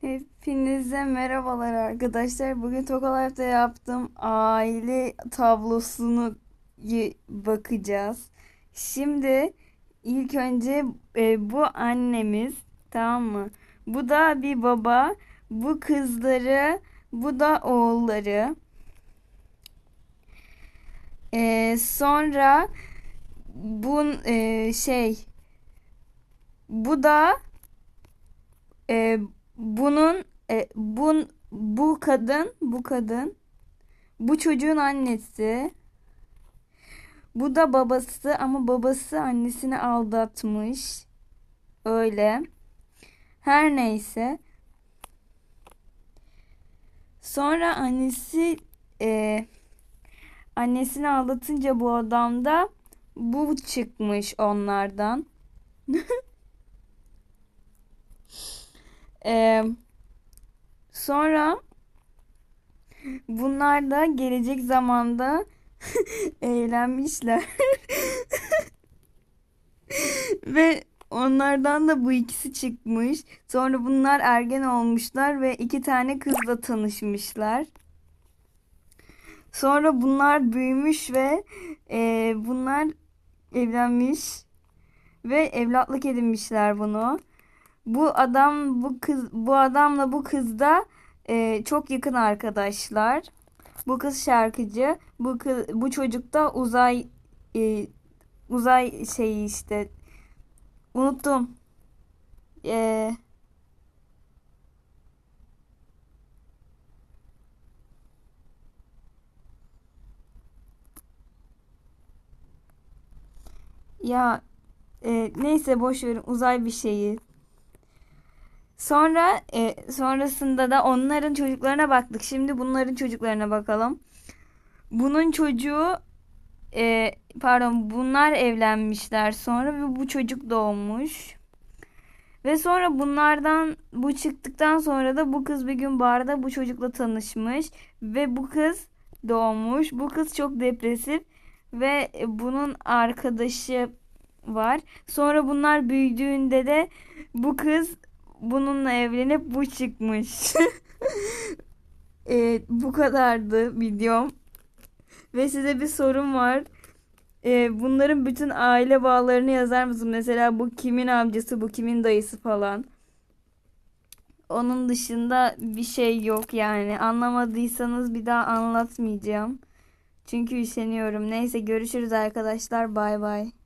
Hepinize merhabalar arkadaşlar. Bugün Tokalayf'ta yaptığım aile tablosunu bakacağız. Şimdi ilk önce e, bu annemiz tamam mı? Bu da bir baba. Bu kızları, bu da oğulları. E, sonra bu e, şey bu da e, bunun e, bun, bu kadın bu kadın bu çocuğun annesi. Bu da babası ama babası annesini aldatmış. Öyle. Her neyse. Sonra annesi e, annesini aldatınca bu adamda bu çıkmış onlardan Ee, sonra bunlar da gelecek zamanda evlenmişler. Ve onlardan da bu ikisi çıkmış. Sonra bunlar ergen olmuşlar ve iki tane kızla tanışmışlar. Sonra bunlar büyümüş ve e, bunlar evlenmiş ve evlatlık edinmişler bunu. Bu adam bu kız bu adamla bu kız da e, çok yakın arkadaşlar. Bu kız şarkıcı, bu kız, bu çocuk da uzay e, uzay şeyi işte unuttum. E, ya e, neyse boş verin uzay bir şeyi. Sonra e, sonrasında da onların çocuklarına baktık. Şimdi bunların çocuklarına bakalım. Bunun çocuğu e, pardon bunlar evlenmişler sonra ve bu çocuk doğmuş. Ve sonra bunlardan bu çıktıktan sonra da bu kız bir gün barda bu çocukla tanışmış ve bu kız doğmuş. Bu kız çok depresif ve bunun arkadaşı var. Sonra bunlar büyüdüğünde de bu kız bununla evlenip bu çıkmış. e, bu kadardı videom. Ve size bir sorum var. E, bunların bütün aile bağlarını yazar mısın? Mesela bu kimin amcası, bu kimin dayısı falan. Onun dışında bir şey yok yani. Anlamadıysanız bir daha anlatmayacağım. Çünkü üşeniyorum. Neyse görüşürüz arkadaşlar. Bay bay.